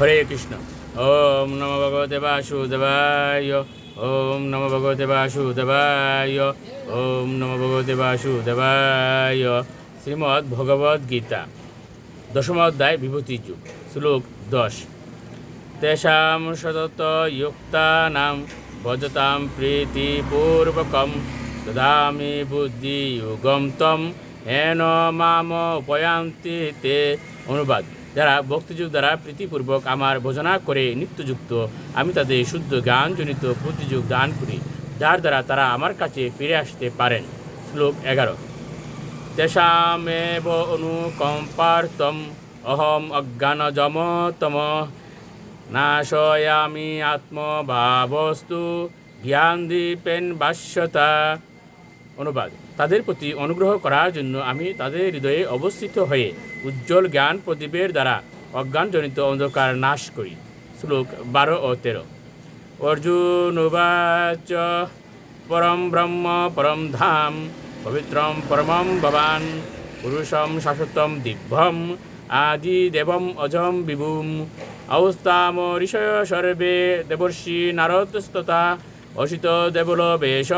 হরে কৃষ্ণ। ওম নম ভগবতে বাসুদেবায়। ওম নম ভগবতে বাসুদেবায়। ওম নম ভগবতে বাসুদেবায়। শ্রীমদ্ ভগবদ গীতা। দশম অধ্যায়, বিভূতি যুগ, শ্লোক দশ। তেষাম সতত যুক্তানাং ভজতাম প্রীতিপূর্বকম। দদামি বুদ্ধি যুগম তম। হেন মাম উপয়ান্তি তে অনুবাদ। যারা ভক্তিযুগ দ্বারা প্রীতিপূর্বক আমার ভোজনা করে নিত্যযুক্ত, আমি তাদের শুদ্ধ জ্ঞানজনিত বুদ্ধিযুগ দান করি, যার দ্বারা তারা আমার কাছে ফিরে আসতে পারেন। শ্লোক এগারো। তেষামেব অনুকম্পার্তম, অহম অজ্ঞানজমতম নাশয়ামি আত্মভাবস্তু, জ্ঞান দীপেন বাস্যতা অনুবাদ। তাদের প্রতি অনুগ্রহ করার জন্য আমি তাদের হৃদয়ে অবস্থিত হয়ে উজ্জ্বল জ্ঞান প্রদীপের দ্বারা অজ্ঞানজনিত অন্ধকার নাশ করি। শ্লোক বারো ও তেরো। অর্জুন উবাচ, পরম ব্রহ্ম, পরম ধাম, পবিত্রম পরমম ভবান, পুরুষম শাশ্বতম দিব্যম আদি দেবম অজম বিভুম অবস্থাম ঋষয় সর্বে দেবর্ষি নারদস্ততা অসিত দেবল বেশ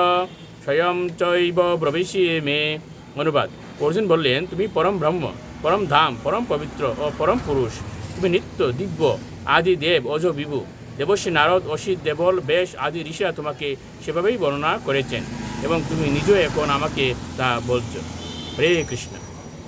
স্বয়ং চৈব প্রবেশিয়ে মে। অনুবাদ। অর্জুন বললেন, তুমি পরম ব্রহ্ম, পরম ধাম, পরম পবিত্র ও পরম পুরুষ। তুমি নিত্য দিব্য আদি দেব, অজ বিভু। দেবশ্রী নারদ, অসিত, দেবল, বেশ আদি ঋষিরা তোমাকে সেভাবেই বর্ণনা করেছেন এবং তুমি নিজেও এখন আমাকে তা বলছো। হরে কৃষ্ণ।